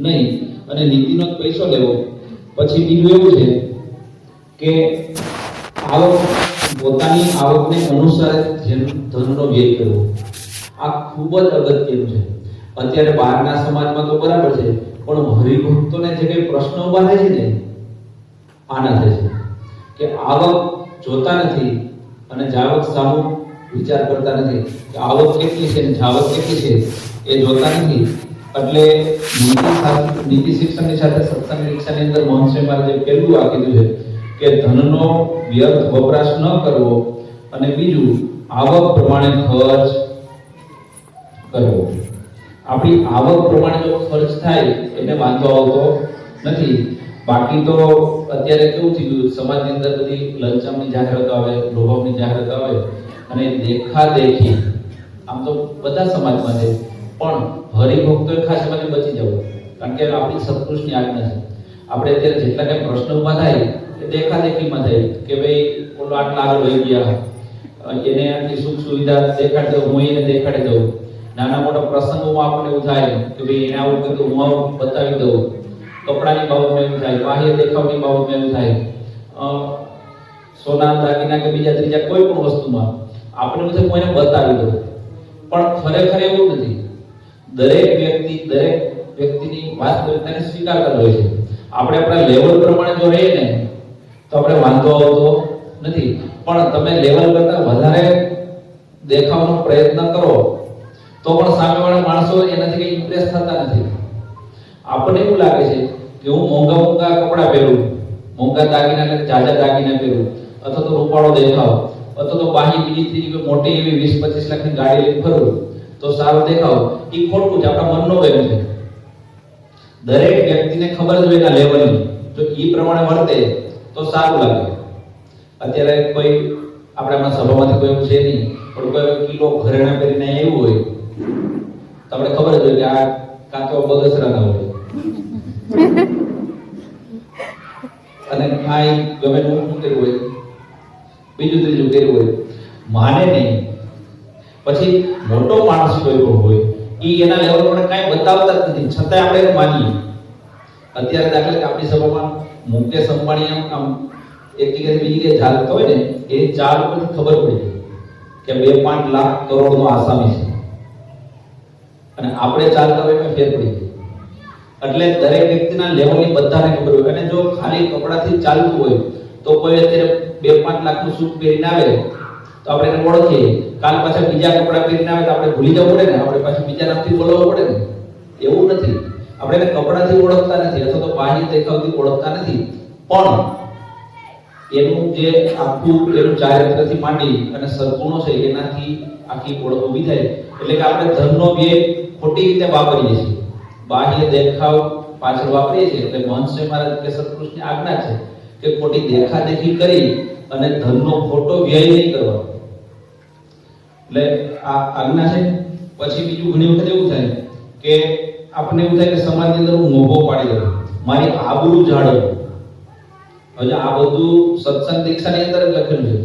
નહીં. અને નીતિનો જ પૈસો લેવો. પછી બીજું એવું છે કે આવક પોતાની આવકને અનુસાર જેમ ધનનો વ્યય કરવો. આ ખૂબ જ અગત્યનું છે. અત્યારે બહારના સમાજમાં તો બરાબર છે, પણ હરિભક્તોને જે કંઈ પ્રશ્નો ઊભા થાય છે ને, આના થાય છે. કે આવક જોતા નથી અને જાવક સામુ વિચાર કરતા નથી. કે આવક કેટલી છે ને જાવક કેટલી છે એ જોતા નથી. એટલે નીતિ નીતિ શિક્ષણની સાથે સત્સંગ શિક્ષણની અંદર મહંસય મહારાજે પહેલું આ કીધું છે કે ધનનો વ્યર્થ વપરાશ ન કરવો અને બીજું આવક પ્રમાણે ખર્ચ કરવો. આપણી આવક પ્રમાણે જો ખર્ચ થાય, એને વાંધો આવતો નથી. બાકી તો અત્યારે કેવું થઈ ગયું, સમાજની અંદર બધી લંચમની જાહેરાત આવે લોભાવની જાહેરાત આવે અને દેખા દેખી આમ તો બધા સમાજમાં છે. પણ હરિભક્તોએ ખાસ એમાંથી બચી જવું. કારણ કે આપણી સત્પુરુષની આજ્ઞા છે. આપણે અત્યારે જેટલા કંઈ પ્રશ્ન ઊભા થાય, એ દેખાદેખીમાં થાય. કે ભાઈ, ઓલો આટલા આગળ વહી ગયા. એને આટલી સુખ સુવિધા દેખાડી દઉં, હું એને દેખાડી દઉં. નાના મોટા પ્રસંગોમાં આપણને એવું થાય કે ભાઈ, એને આવું કીધું હું આવું બતાવી દઉં. કપડાની બાબતમાં એવું થાય, બાહ્ય દેખાવની બાબતમાં એવું થાય. સોના, દાગીના કે બીજા ત્રીજા કોઈ પણ વસ્તુમાં આપણે બધું કોઈને બતાવી દઉં. પણ ખરેખર એવું નથી. દરેક વ્યક્તિ, દરેક વ્યક્તિની વાસ્તવિકતાને સ્વીકાર કરવો હોય છે. આપણે આપણા લેવલ પ્રમાણે જો રહીએ ને, તો આપણે વાંધો આવતો નથી. પણ તમે લેવલ કરતા વધારે દેખાવાનો પ્રયત્ન કરો, તો પણ સામેવાળા માણસો એનાથી કંઈ ઇમ્પ્રેસ થતા નથી. આપણને એવું લાગે છે કે હું મોંઘા મોંઘા કપડાં પહેરું, મોંઘા દાગીના એટલે જાજા દાગીના પહેરું, અથવા તો રૂપાળો દેખાવ, અથવા તો બાહી બીજી ત્રીજી મોટી એવી વીસ પચીસ લાખની ગાડી લઈને ફરું. તો સારો દેખાવ. એ ખોટું છે, આપણા મનનો વેમ છે દરેક વ્યક્તિને ખબર જ હોય એના લેવલની જો એ પ્રમાણે વર્તે, તો સારું લાગે. અત્યારે કોઈ, આપણે આપણા સભામાંથી કોઈ એવું છે નહીં, પણ કોઈ કિલો ઘરેણા પહેરીને આવ્યું હોય, તો આપણે ખબર જ હોય કે આ કાં તો બગસરાના હોય. અને આ ગમે કર્યું હોય, બીજું ત્રીજું કર્યું હોય. માને નહીં. પછી મોટો માણસ કોઈ હોય એ એના લેવલ પર કાંઈ બતાવતા જ નથી. છતાંય આપણે એને માનીએ. અત્યારે દાખલા કે આપણી સભામાં મુકેશ અંબાણી એમ આમ એક જગ્યાએ બીજી જગ્યાએ ચાલતો હોય ને, એ ચાલ ઉપર ખબર પડી કે બે પાંચ લાખ કરોડનો આસામી છે. અને આપણે ચાલતા હોય ફેર પડી એટલે દરેક વ્યક્તિના લેવલની બધાને ખબર હોય. અને જો ખાલી કપડાથી ચાલતું હોય, તો કોઈ અત્યારે બે પાંચ લાખનું સૂટ પહેરીને આવે, તો આપણે એને ઓળખીએ. કાલ પાછા બીજા કપડાં પહેરીને આવે તો આપણે ભૂલી જવું પડે ને? આપણે પાછું બીજા નામથી બોલાવવું પડે ને? એવું નથી. આપણે એને કપડાથી ઓળખતા નથી, અથવા તો બાહ્ય દેખાવથી ઓળખતા નથી. પણ એનું જે આખું એનું ચારિત્રથી માંડી અને સદગુણો છે, એનાથી આખી ઓળખ ઊભી થાય. એટલે કે આપણે ધનનો વ્યય ખોટી રીતે વાપરીએ છીએ. બાહ્ય દેખાવ પાછળ વાપરીએ છીએ. એટલે મહંસે મહારાજ કે સત્પુરુષની આજ્ઞા છે કે ખોટી દેખાદેખી કરી અને ધનનો ખોટો વ્યય નહીં કરવાનો. એટલે આ આજ્ઞા છે. પછી બીજું ઘણી વખત એવું થાય કે આપણને એવું થાય કે સમાજની અંદર હું મોભો પાડી દઉં. મારી આબરૂ જાળવું. હવે આ બધું સત્સંગ દીક્ષાની અંદર લખેલું છે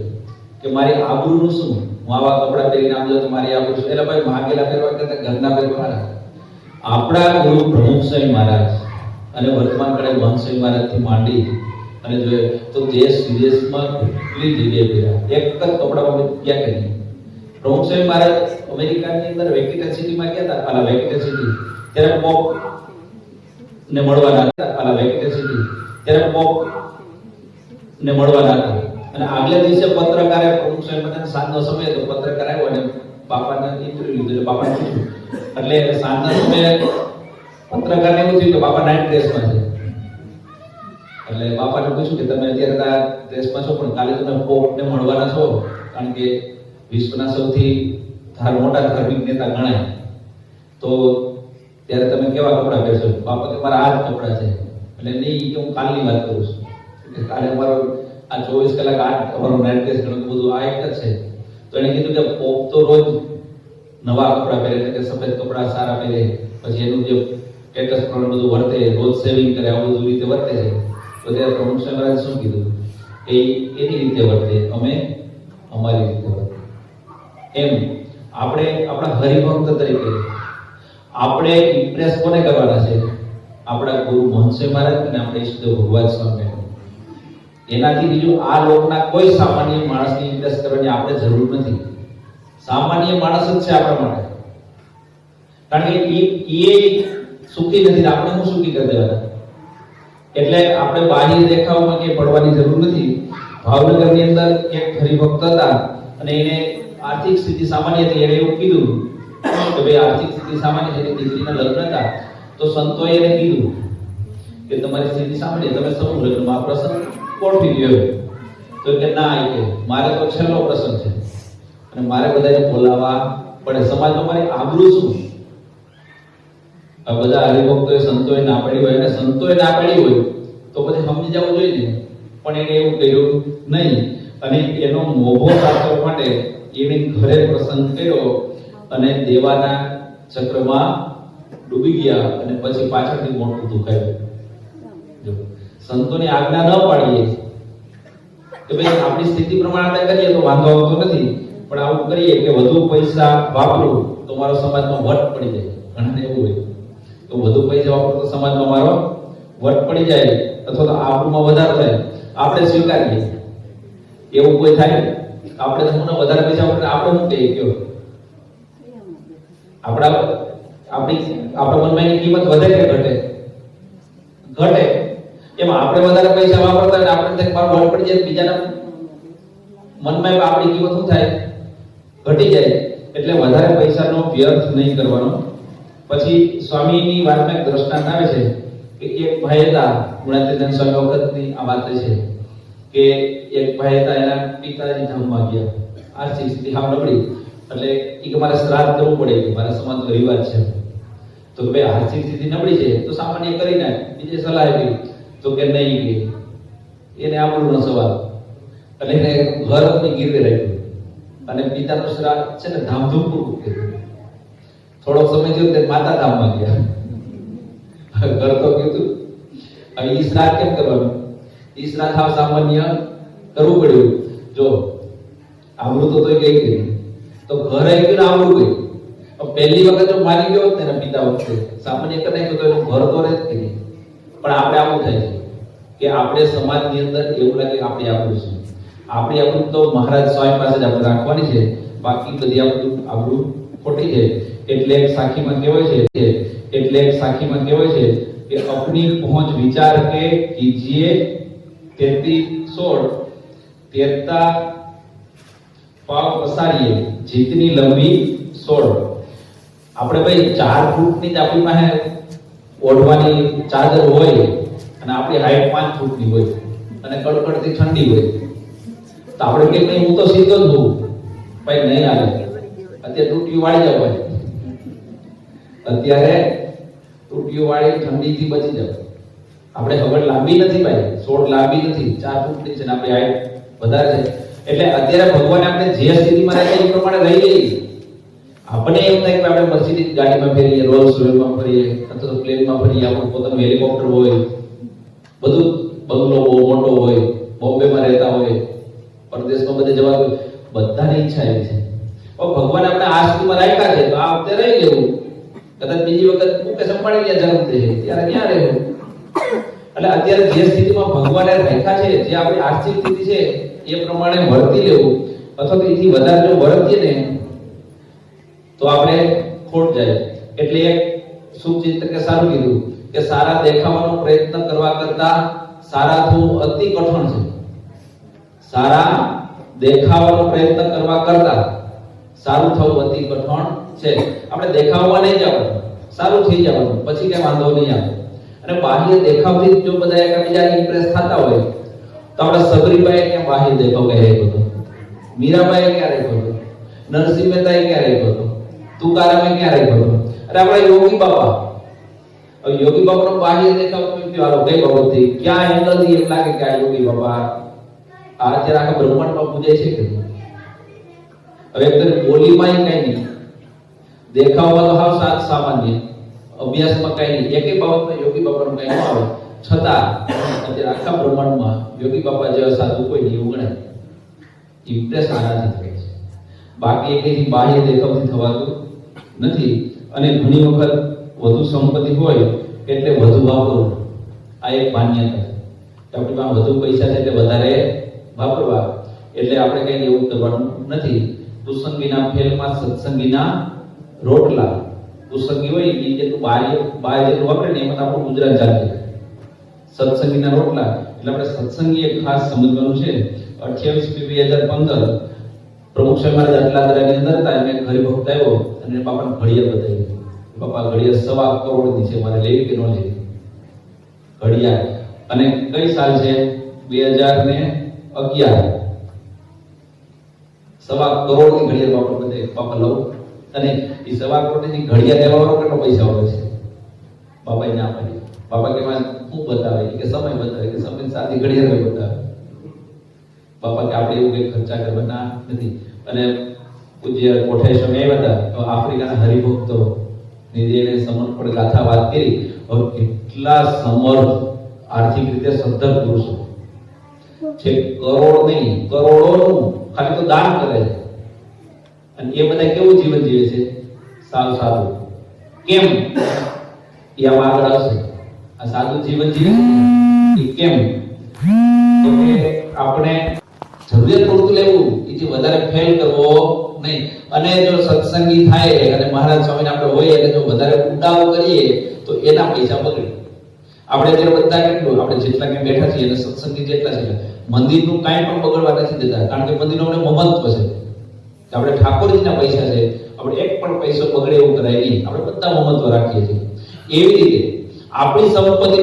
કે મારી આબરૂનું શું? હું આવા કપડાં પહેરીને આમ જાઉં મારી આબરૂ શું? એટલે ભાઈ માગેલા પહેરવા કરતા ઘરના પહેરવા. આપણા ગુરુ પ્રમુખ મહારાજ અને વર્તમાન મહંત સ્વામી મહારાજથી માંડી અને જોઈએ તો દેશ વિદેશમાં કેટલી જગ્યાએ પહેર્યા? એક જ કપડામાં ક્યાં કરી સ્વામી મહારાજ અમેરિકાની અંદર વેકેટર સિટીમાં ગયા હતા પાલા વેકેટર સિટી. ત્યારે પોપ ને મળવાના હતા પાલા વેકેટર સિટી. ત્યારે પોપ ને મળવાના હતા. અને આગલે દિવસે પત્રકારે પ્રમુખ સ્વામી મહારાજ સાંજનો સમય હતો, પત્રકાર આવ્યો અને બાપાને ઇન્ટરવ્યુ લીધું. એટલે બાપાને પૂછ્યું. એટલે સાંજના સમયે પત્રકારને એવું થયું કે બાપા નાઇટ ડ્રેસમાં છે. એટલે બાપાને પૂછ્યું કે તમે અત્યારે ડ્રેસમાં છો, પણ કાલે તમે પોપને મળવાના છો. કારણ કે વિશ્વના સૌથી મોટા ધાર્મિક નેતા ગણાય. તો ત્યારે તમે કેવા કપડાં પહેરશો? બાપા કે મારા આ જ કપડાં છે. એટલે નહીં કે હું કાલની વાત કરું છું. કાલે અમારો આ ચોવીસ કલાક આ અમારો નાઇટ ડ્રેસ ઘણું બધું આ એક જ છે. તો એને કીધું કે પોપ તો રોજ નવા કપડાં પહેરે, એટલે કે સફેદ કપડાં સારા પહેરે. પછી એનું જે સ્ટેટસ પ્રમાણે બધું વર્તે, રોજ સેવિંગ કરે, આવું બધું રીતે વર્તે છે. તો ત્યારે પ્રમુખ સાહેબ શું કીધું? એ એની રીતે વર્તે, અમે અમારી રીતે વર્તે. એમ. આપણે આપણા હરિભક્ત તરીકે આપણે ઇમ્પ્રેસ કોને કરવાના છે? આપણા ગુરુ મહંસે મહારાજ અને આપણે ઈષ્ટદેવ ભગવાન સ્વામી. એનાથી બીજું આ લોકના કોઈ સામાન્ય માણસની ઇમ્પ્રેસ કરવાની આપણે જરૂર નથી. સામાન્ય માણસ જ છે આપણા માટે. કારણ કે એ સુખી નથી, આપણે હું સુખી કરી દેવાના? એટલે આપણે બાહ્ય દેખાવમાં કે પડવાની જરૂર નથી. ભાવનગરની અંદર એક હરિભક્ત હતા અને એને આર્થિક સ્થિતિ સામાન્ય હતી એને એવું કીધું કે ભાઈ આર્થિક સ્થિતિ સામાન્ય છે દીકરીના લગ્ન હતા, તો સંતોએ એને કીધું કે તમારી સ્થિતિ સામાન્ય, તમે સમૂહ લગ્નમાં પ્રસંગ ગોઠવી ગયો તો કે ના કે મારે તો છેલ્લો પ્રસંગ છે. અને મારે બધાને બોલાવવા પડે. સમાજમાં મારી આબરૂ શું? આ બધા હરિભક્તોએ સંતોએ ના પાડી હોય અને સંતોએ ના પાડી હોય, તો પછી સમજી જવું જોઈએ ને. પણ એને એવું કર્યું નહીં. અને એનો મોભો સાચવવા માટે એને ઘરે પ્રસંગ કર્યો અને દેવાના ચક્રમાં ડૂબી ગયા અને પછી પાછળથી મોટું દુખાયું. સંતોની આજ્ઞા ન પાડીએ કે ભાઈ આપણી સ્થિતિ પ્રમાણે આપણે કરીએ તો વાંધો આવતો નથી. પણ આવું કરીએ કે વધુ પૈસા વાપરું તો મારો સમાજમાં વટ પડી જાય. ઘણાને એવું હોય. તો વધુ પૈસા વાપરું તો સમાજમાં મારો વટ પડી જાય. અથવા તો આપણુંમાં વધારો થાય. આપણે સ્વીકારીએ. એવું કોઈ થાય? આપણે તો વધારે પૈસા આપણે શું કહીએ કયો આપણા આપણી આપણા મનમાં એની કિંમત વધે કે ઘટે? ઘટે. એમાં આપણે વધારે પૈસા વાપરતા હોય આપણે થાય મારું પડી જાય બીજાના મનમાં આપણી કિંમત શું થાય? ઘટી જાય. એટલે વધારે પૈસાનો વ્યર્થ નહીં કરવાનો. પછી સ્વામીની વાતમાં એક દ્રષ્ટાંત આવે છે કે એક ભાઈ હતા, ગુણાતીતાન સ્વામી વખતની આ વાત છે. કે એક ભાઈ હતા, એના પિતાજી જમવા ગયા. આર્થિક સ્થિતિ હાવ નબળી. એટલે એ કે મારે શ્રાદ્ધ કરવું પડે, કે મારા સમાજ રિવાજ છે. તો કે ભાઈ આર્થિક સ્થિતિ નબળી છે. તો સામાન્ય કરી નાખ. બીજે સલાહ આપી. તો કે નહીં કે. એને આપણો સવાલ. એટલે એને ઘર આપની ગીરવે રાખ્યું. અને પિતાનું શ્રાદ્ધ છે ને ધામધૂમપૂર્વક કર્યું. થોડોક સમય થયો તે માતા ધામમાં ગયા. ઘર તો કીધું. હવે એ શ્રાદ્ધ કેમ કરવાનું? ઈ શ્રાદ્ધ હાવ સામાન્ય કરવું પડ્યું. જો આવડું તો ગઈ ગઈ તો ઘર આવી આવડું ગયું પહેલી વખત જો મારી ગયો હોત પિતા વખતે. સામાન્ય કરી તો એનું ઘર તો રહે જ નહીં. પણ આપણે આવું થાય છે કે આપણે સમાજની અંદર એવું લાગે આપણે આપણું છે. આપણી આપણું તો મહારાજ સ્વામી પાસે જ આપણે રાખવાની છે. બાકી બધી આપણું આપણું ખોટી છે. એટલે સાખીમાં કહેવાય છે એટલે સાખીમાં કહેવાય છે કે, અપની પહોંચ વિચાર કે, કીજીએ તેતી સોળ તેરતા પાવ પસારીએ, જીતની લંબી સોળ. આપણે ભાઈ ચાર ફૂટની જ આપણી પાસે ઓઢવાની ચાદર હોય અને આપણી હાઈટ પાંચ ફૂટની હોય અને કડકડતી ઠંડી હોય. તો આપણે કે નહીં, હું તો સીધો જ હોઉં ભાઈ નહીં આવે અત્યારે તૂટ્યું વાળી જાવ અત્યારે તૂટ્યું વાળી ઠંડીથી બચી જાવ આપણે ખબર લાંબી નથી ભાઈ, સોળ લાંબી નથી, ચાર ફૂટની છે ને આપણી હાઈટ વધારે છે. એટલે અત્યારે ભગવાન આપણે જે સ્થિતિમાં રહે એ પ્રમાણે રહી જઈએ આપણે એમ થાય કે આપણે મર્સિડીઝ ગાડીમાં ફેરીએ રોલ્સ રોયલમાં ફરીએ, અથવા તો પ્લેનમાં ફરીએ આપણું પોતાનું હેલિકોપ્ટર હોય, બધું બંગલો બહુ મોટો હોય, બોમ્બેમાં રહેતા હોય, પરદેશમાં બધે જવા બધાની ઈચ્છા એવી છે. પણ ભગવાન આપણે આ સ્થિતિમાં રાખ્યા છે, તો આ વખતે રહી લેવું. કદાચ બીજી વખત મુકેશ અંબાણી ત્યાં જન્મ થશે ત્યારે ક્યાં રહેવું? એટલે અત્યારે જે સ્થિતિમાં ભગવાને રાખ્યા છે, જે આપણી આર્થિક સ્થિતિ છે, એ પ્રમાણે વર્તી લેવું અથવા તો એથી વધારે જો વર્તીએ ને, તો આપણે ખોટ જાય. એટલે એક કે સારું કીધું કે સારા દેખાવાનો પ્રયત્ન કરવા કરતા સારા થવું અતિ કઠણ છે. સારા દેખાવાનો પ્રયત્ન કરવા કરતા સારું થવું અતિ કઠણ છે. આપણે દેખાવવા નહીં જવાનું, સારું થઈ જવાનું, પછી કઈ વાંધો નહીં આવે. અને બાહ્ય દેખાવથી જ બધા એકબીજા ઇમ્પ્રેસ થતા હોય, તો આપણે સબરીબાઈ ક્યાં બાહ્ય દેખાવ કહી રહ્યો હતો. મીરાબાઈ ક્યાં રહ્યો હતો? નરસિંહ મહેતાએ ક્યાં રહ્યો હતો? તુકારામે ક્યાં રહ્યો હતો? અરે આપણા યોગી બાબા યોગી બાબાનો બાહ્ય દેખાવ તમે કયો? આલો કઈ બાબતથી? ક્યાં એંગલથી એમ લાગે કે આ યોગી બાબા આ અત્યારે આખા બ્રહ્માંડમાં પૂજાય છે કે? હવે એકદમ બોલીમાં કઈ નહીં. દેખાવમાં તો હાવ સામાન્ય અભ્યાસમાં કઈ નહીં. એકે બાબતમાં યોગી બાબાનું કઈ ન આવે, છતાં અત્યારે આખા બ્રહ્માંડમાં યોગી બાબા જેવા સાધુ કોઈ નહીં ગણાય. ઇમ્પ્રેસ આનાથી થાય છે. બાકી એકેથી બાહ્ય દેખાવથી થવાતું નથી. અને ઘણી વખત વધુ સંપત્તિ હોય એટલે વધુ વાપરવું આ એક માન્યતા છે. આપણી પાસે વધુ પૈસા છે એટલે વધારે વાપરવા. એટલે આપણે કઈ એવું કરવાનું નથી. દુસંગીના ફેલમાં સત્સંગીના રોટલા. કુસંગી હોય એ જેટલું બાય બાય જેટલું વાપરે ને એમાં આપણું ગુજરાત ચાલે સત્સંગીના રોટલા. એટલે આપણે સત્સંગી એક ખાસ સમજવાનું છે. અઠ્યાવીસ બે હજાર પંદર પ્રમુખ સાહેબ મહારાજ અટલાદરાની અંદર હતા, એમને હરિભક્ત આવ્યો અને બાપાને ઘડિયાળ બતાવી. બાપા, ઘડિયાળ સવા કરોડની છે, મારે લેવી કે ન લેવી? ઘડિયાળ. અને કઈ સાલ છે? બે હજાર ને અગિયાર. સવા કરોડની ઘડિયાળ બાપા બધે બાપા, લઉં. અને એ સવા કોટીની ઘડિયાળ લેવાનો કેટલો પૈસા હોય છે? બાપાએ ના પાડી. બાપા કે શું બતાવે? કે સમય બતાવે. કે સમય સાદી ઘડિયાળ બતાવે. બાપા કે આપણે એવું કઈ ખર્ચા કરવાના નથી. અને પૂજ્ય કોઠારી સ્વામી આવ્યા તો આફ્રિકાના હરિભક્તો એને સમર્પણ ગાથા વાત કરી, હવે કેટલા સમર્થ આર્થિક રીતે સદ્ધર પુરુષો છે કરોડ નહીં, કરોડોનું ખાલી તો દાન કરે છે. અને એ બધા કેવું જીવન જીવે છે? સારું સારું. કેમ? એ આમાં આગળ આવશે. આ સાદું જીવન જીવે છે? કેમ? તો કે આપણે જરૂરિયાત પૂરતું લેવું એથી વધારે ફેલ કરવો નહીં. અને જો સત્સંગી થાય અને મહારાજ સ્વામીને આપણે હોય અને જો વધારે ઉડાવ કરીએ તો એના પૈસા બગડે. આપણે અત્યારે બધા કેટલું આપણે જેટલા કે બેઠા છીએ અને સત્સંગી જેટલા છે મંદિરનું કાંઈ પણ બગડવા નથી દેતા. કારણ કે મંદિરનું અમને મહત્વ છે. આપણે ઠાકોરજીના પૈસા છે, આપણે એક પણ પૈસો બગડે એવું નહીં. આપણે બધા મહત્વ રાખીએ છીએ. એવી રીતે આપણી સંપત્તિ